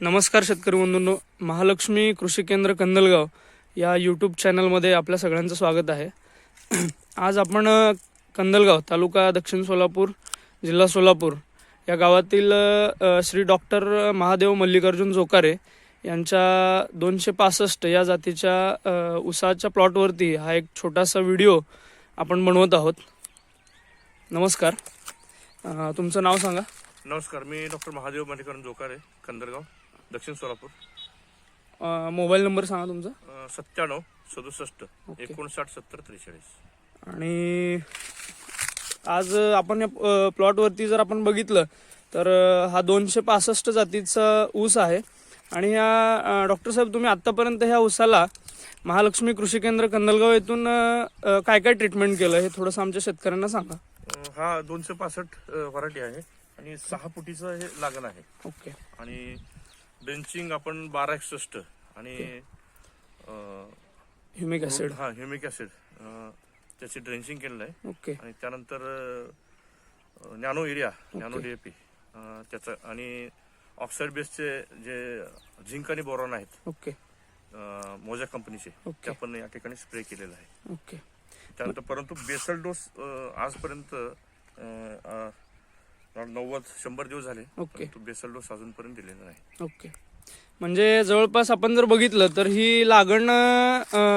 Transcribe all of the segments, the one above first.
नमस्कार शेतकरी बंधूंनो. महालक्ष्मी कृषी केंद्र कंदलगाव या यूट्यूब चॅनलमध्ये आपल्या सगळ्यांचं स्वागत आहे. आज आपण कंदलगाव तालुका दक्षिण सोलापूर जिल्हा सोलापूर या गावातील श्री डॉक्टर महादेव मल्लिकार्जुन जोकारे यांच्या दोनशे पासष्ट या जातीच्या उसाच्या प्लॉटवरती हा एक छोटासा व्हिडिओ आपण बनवत आहोत. नमस्कार. तुमचं नाव सांगा. नमस्कार मी डॉक्टर महादेव मल्लिकार्जुन जोकारे कंदरगाव दक्षिण सोलापूर. अ, मोबाईल नंबर सांगा तुमचा. सत्त्याण्णव सदुसष्ट. एकोणसाठ सत्तर त्रेचाळीस. आणि आज आपण या अ, प्लॉटवरती जर आपण बघितलं तर अ, हा दोनशे पासष्ट जातीचा ऊस आहे. आणि ह्या अ, डॉक्टर साहेब तुम्ही आतापर्यंत ह्या ऊसाला महालक्ष्मी कृषी केंद्र कंदलगाव येथून अ, अ, काय काय ट्रीटमेंट केलं हे थोडंसं आमच्या शेतकऱ्यांना सांगा. अं, हा दोनशे पासष्ट व्हरायटी आहे आणि सहा फुटीचं हे लागण आहे. ओके. आणि ड्रेंचिंग आपण बारा एकसष्ट आणि ह्युमिक ऍसिड हा ह्युमिक ऍसिड त्याची ड्रेंचिंग केलेलं आहे. ओके. आणि त्यानंतर अं, नॅनो एरिया नॅनो डीएपी त्याचं आणि ऑक्साईड बेसचे जे झिंक आणि बोरॉन आहेत ओके. अं, मोजा कंपनीचे ओके. ते आपण या ठिकाणी स्प्रे केलेलं आहे. ओके. त्यानंतर परंतु बेसल डोस अं, आजपर्यंत अं, अं, नव्वद शंभर दिवस झाले ओके. परंतु बेसल डोस अजूनपर्यंत दिलेला नाही. ओके म्हणजे जवळपास आपण जर बघितलं तर ही लागण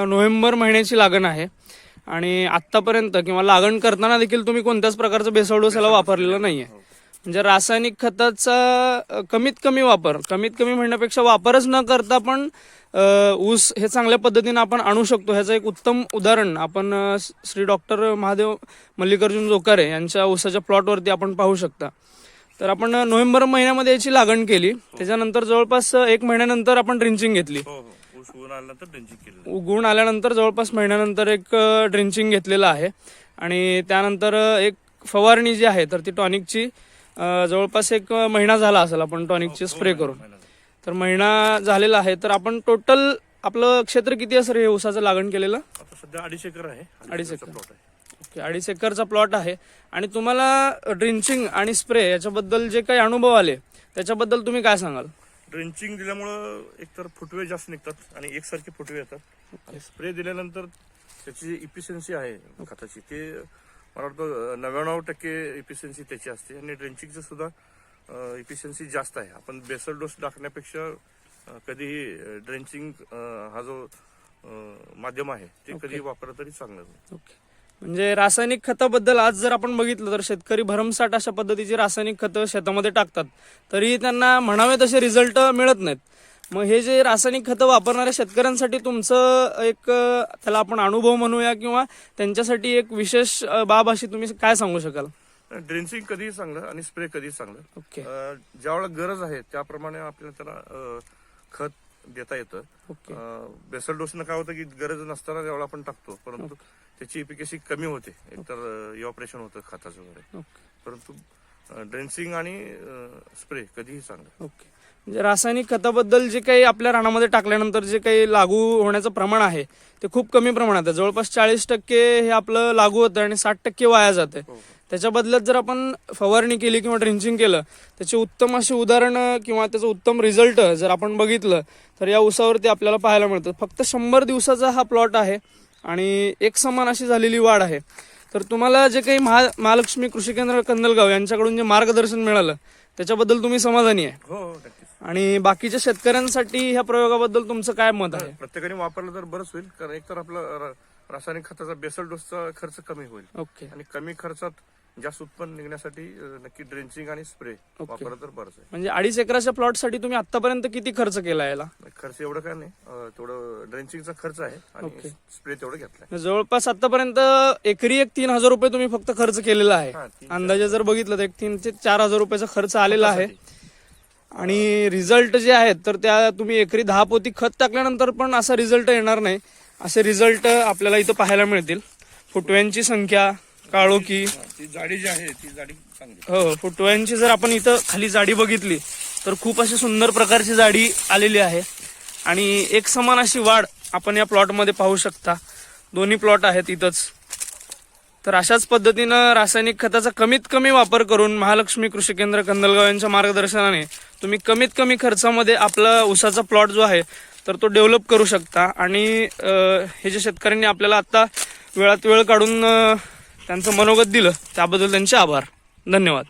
नोव्हेंबर महिन्याची लागण आहे. आणि आतापर्यंत किंवा लागण करताना देखील तुम्ही कोणत्याच प्रकारचं बेसळ डोस याला वापरलेला नाहीये. हो. म्हणजे रासायनिक खताचा कमीत कमी वापर कमीत कमी म्हणण्यापेक्षा वापरच न करता पण ऊस हे चांगल्या पद्धतीने आपण आणू शकतो. ह्याचं एक उत्तम उदाहरण आपण श्री डॉक्टर महादेव मल्लिकार्जुन जोकारे यांच्या ऊसाच्या प्लॉटवरती आपण पाहू शकता. तर आपण नोव्हेंबर महिन्यामध्ये याची लागण केली. त्याच्यानंतर जवळपास एक महिन्यानंतर आपण ड्रिंचिंग घेतली. हो हो. उगवून आल्यानंतर जवळपास महिन्यानंतर एक ड्रिंचिंग घेतलेलं आहे. आणि त्यानंतर एक फवारणी जी आहे तर ती टॉनिकची जवळपास एक महिना झाला असेल आपण टॉनिकची स्प्रे करून. तर महिना झालेला आहे. तर आपण टोटल आपलं क्षेत्र किती असेल हे ऊसाचं लागण केलेलं? सध्या अडीच एकर आहे. अडीच एकर. प्लॉट आहे. ओके अडीच एकरचा प्लॉट आहे. आणि तुम्हाला ड्रिंचिंग आणि स्प्रे याच्याबद्दल जे काही अनुभव आले त्याच्याबद्दल तुम्ही काय सांगाल? ड्रेंचिंग दिल्यामुळं एकतर फुटवे जास्त निघतात आणि एकसारखे फुटवे येतात. आणि स्प्रे दिल्यानंतर त्याची जी इफिशियन्सी आहे खताची ते मला वाटतं नव्याण्णव टक्के इफिशियन्सी त्याची असते. आणि ड्रेंचिंगचं सुद्धा इफिशियन्सी जास्त आहे. आपण बेसल डोस टाकण्यापेक्षा कधीही ड्रेंचिंग हा जो माध्यम आहे ते कधी वापरलं तरी चांगलं ओके म्हणजे रासायनिक खताबद्दल आज जर आपण बघितलं तर शेतकरी भरमसाठ अशा पद्धतीची रासायनिक खतं शेतामध्ये टाकतात. तरी त्यांना म्हणावे तसे रिझल्ट मिळत नाहीत. मग हे जे रासायनिक खतं वापरणाऱ्या शेतकऱ्यांसाठी तुमचं एक त्याला आपण अनुभव म्हणूया किंवा त्यांच्यासाठी एक विशेष बाब अशी तुम्ही काय सांगू शकाल? ड्रेंचिंग कधीही चांगलं आणि स्प्रे कधीही चांगलं ओके. ज्यावेळेला गरज आहे त्याप्रमाणे आपल्याला त्याला खत देता येतं. ओके. बेसल डोसनं काय होतं की गरज नसताना त्यावेळेला आपण टाकतो परंतु त्याची इफिकेसी कमी होते. एकतर ऑपरेशन होतं खताचं वगैरे. परंतु ड्रेन्सिंग आणि स्प्रे कधीही चांगलं ओके. रासायनिक खताबद्दल जे काही आपल्या रानामध्ये टाकल्यानंतर जे काही लागू होण्याचं प्रमाण आहे ते खूप कमी प्रमाणात आहे. जवळपास चाळीस टक्के हे आपलं लागू होतं आणि साठ टक्के वाया जाते. हो, त्याच्या बदल्यात जर आपण फवारणी केली किंवा ड्रिंचिंग केलं त्याचे उत्तम असे उदाहरण किंवा त्याचं उत्तम रिझल्ट जर आपण बघितलं तर या ऊसावरती आपल्याला पाहायला मिळतं. फक्त शंभर दिवसाचा हा प्लॉट आहे आणि एक समान अशी झालेली वाढ आहे. तर तुम्हाला जे काही महा महालक्ष्मी कृषी केंद्र कंदलगाव यांच्याकडून जे मार्गदर्शन मिळालं त्याच्याबद्दल तुम्ही समाधानी आहे. हो हो नक्कीच. आणि बाकीच्या शेतकऱ्यांसाठी ह्या प्रयोगाबद्दल तुमचं काय मत आहे? प्रत्येकाने वापरलं तर बरंच होईल कारण एकतर आपलं र- रासायनिक खताचा बेसल डोसचा खर्च कमी होईल. ओके. आणि कमी खर्चात जास्त उत्पन्न निघण्यासाठी अं, नक्की ड्रेंचिंग आणि स्प्रे वापरलं तर बरंच आहे म्हणजे अडीच एकराच्या प्लॉटसाठी तुम्ही आतापर्यंत किती खर्च केला याला? खर्च एवढं काय नाही. अं, तेवढं ड्रेंचिंगचा खर्च आहे. आणि स्प्रे तेवढं घेतलाय. जवळपास आतापर्यंत एकरी एक तीन हजार रुपये तुम्ही फक्त खर्च केलेला आहे. तीन- अंदाजे जर बघितलं तर एक तीन ते चार हजार रुपयाचा खर्च आलेला आहे. आणि रिझल्ट जे आहेत तर त्या तुम्ही एकरी दहा पोती खत टाकल्यानंतर पण असा रिझल्ट येणार नाही. असे रिझल्ट आपल्याला इथं पाहायला मिळतील. फुटव्यांची संख्या काळोखी. ती जाडी जी आहे ती जाडी चांगली. हो फुटव्यांची जर आपण इथं खाली जाडी बघितली तर खूप अशी सुंदर प्रकारची जाडी आलेली आहे. आणि एक समान अशी वाढ आपण या प्लॉटमध्ये पाहू शकता. दोन्ही प्लॉट आहेत इथंच. तर अशाच पद्धतीनं रासायनिक खताचा कमीत कमी वापर करून महालक्ष्मी कृषी केंद्र कंदलगाव यांच्या मार्गदर्शनाने तुम्ही कमीत कमी खर्चामध्ये आपला ऊसाचा प्लॉट जो आहे तर तो डेव्हलप करू शकता. आणि हे जे शेतकऱ्यांनी आपल्याला आत्ता वेळात वेळ काढून त्यांचं मनोगत दिलं त्याबद्दल त्यांचे आभार. धन्यवाद.